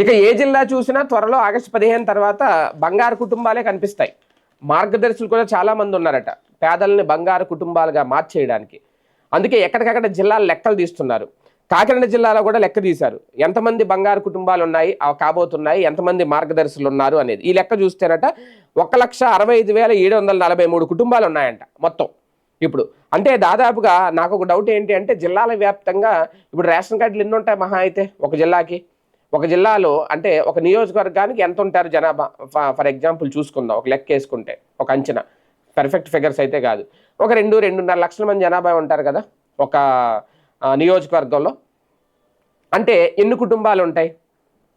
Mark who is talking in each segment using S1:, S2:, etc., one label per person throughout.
S1: ఇక ఏ జిల్లా చూసినా త్వరలో ఆగస్టు పదిహేను తర్వాత బంగారు కుటుంబాలే కనిపిస్తాయి. మార్గదర్శులు కూడా చాలామంది ఉన్నారట పేదల్ని బంగారు కుటుంబాలుగా మార్చేయడానికి. అందుకే ఎక్కడికక్కడ జిల్లాలు లెక్కలు తీస్తున్నారు. కాకినాడ జిల్లాలో కూడా లెక్క తీశారు. ఎంతమంది బంగారు కుటుంబాలు ఉన్నాయి అవి కాబోతున్నాయి ఎంతమంది మార్గదర్శులు ఉన్నారు అనేది. ఈ లెక్క చూస్తేనట ఒక లక్ష అరవై ఐదు వేల ఏడు వందల నలభై మూడు కుటుంబాలు ఉన్నాయంట మొత్తం. ఇప్పుడు అంటే దాదాపుగా నాకు ఒక డౌట్ ఏంటి అంటే జిల్లాల వ్యాప్తంగా ఇప్పుడు రేషన్ కార్డులు ఎన్ని ఉంటాయి మహా అయితే ఒక జిల్లాకి? ఒక జిల్లాలో అంటే ఒక నియోజకవర్గానికి ఎంత ఉంటారు జనాభా? ఫర్ ఎగ్జాంపుల్ చూసుకుందాం ఒక లెక్క వేసుకుంటే ఒక అంచనా. పర్ఫెక్ట్ ఫిగర్స్ అయితే కాదు. ఒక రెండు రెండున్నర లక్షల మంది జనాభా ఉంటారు కదా ఒక నియోజకవర్గంలో. అంటే ఎన్ని కుటుంబాలు ఉంటాయి?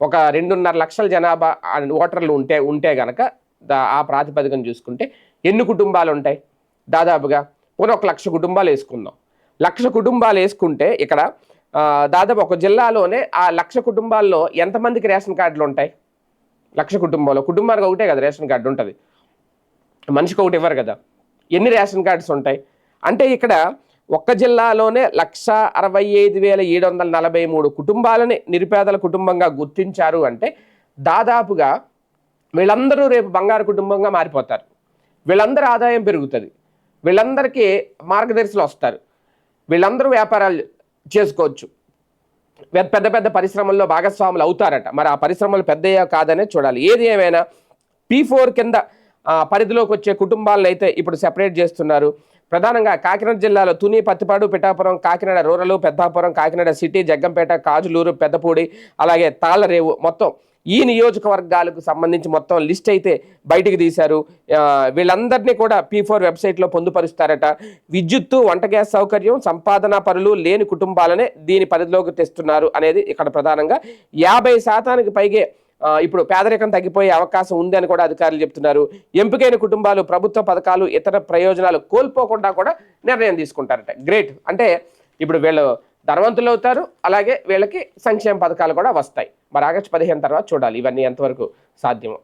S1: ఒక రెండున్నర లక్షల జనాభా ఓటర్లు ఉంటే ఉంటే గనక ఆ ప్రాతిపదికను చూసుకుంటే ఎన్ని కుటుంబాలు ఉంటాయి? దాదాపుగా పోనీ ఒక లక్ష కుటుంబాలు వేసుకుందాం. లక్ష కుటుంబాలు వేసుకుంటే ఇక్కడ దాదాపు ఒక జిల్లాలోనే ఆ లక్ష కుటుంబాల్లో ఎంతమందికి రేషన్ కార్డులు ఉంటాయి? లక్ష కుటుంబంలో కుటుంబానికి ఒకటే కదా రేషన్ కార్డు ఉంటుంది. మనిషికి ఒకటి ఇవ్వరు కదా. ఎన్ని రేషన్ కార్డ్స్ ఉంటాయి? అంటే ఇక్కడ ఒక్క జిల్లాలోనే లక్ష అరవై ఐదు వేల ఏడు వందల నలభై మూడు కుటుంబాలని నిరుపేదల కుటుంబంగా గుర్తించారు అంటే దాదాపుగా వీళ్ళందరూ రేపు బంగారు కుటుంబంగా మారిపోతారు. వీళ్ళందరి ఆదాయం పెరుగుతుంది. వీళ్ళందరికీ మార్గదర్శులు వస్తారు. వీళ్ళందరూ వ్యాపారాలు చేసుకోవచ్చు. పెద్ద పెద్ద పెద్ద పరిశ్రమల్లో భాగస్వాములు అవుతారట. మరి ఆ పరిశ్రమలు పెద్దయ్యా కాదనే చూడాలి. ఏది ఏమైనా పీ ఫోర్ కింద పరిధిలోకి వచ్చే కుటుంబాలను అయితే ఇప్పుడు సెపరేట్ చేస్తున్నారు. ప్రధానంగా కాకినాడ జిల్లాలో తుని పత్తిపాడు పిఠాపురం కాకినాడ రూరల్ పెద్దాపురం కాకినాడ సిటీ జగ్గంపేట కాజులూరు పెద్దపూడి అలాగే తాళ్ళరేవు మొత్తం ఈ నియోజకవర్గాలకు సంబంధించి మొత్తం లిస్ట్ అయితే బయటికి తీశారు. వీళ్ళందరినీ కూడా పీ ఫోర్ వెబ్సైట్లో పొందుపరుస్తారట. విద్యుత్తు వంట గ్యాస్ సౌకర్యం సంపాదన పనులు లేని కుటుంబాలనే దీని పరిధిలోకి తెస్తున్నారు అనేది ఇక్కడ ప్రధానంగా యాభై శాతానికి పైగే ఇప్పుడు పేదరికం తగ్గిపోయే అవకాశం ఉంది అని కూడా అధికారులు చెప్తున్నారు. ఎంపికైన కుటుంబాలు ప్రభుత్వ పథకాలు ఇతర ప్రయోజనాలు కోల్పోకుండా కూడా నిర్ణయం తీసుకుంటారట. గ్రేట్ అంటే ఇప్పుడు వీళ్ళు ధనవంతులు అవుతారు అలాగే వీళ్ళకి సంక్షేమ పథకాలు కూడా వస్తాయి. మరి ఆగస్టు పదిహేను తర్వాత చూడాలి ఇవన్నీ ఎంతవరకు సాధ్యమో.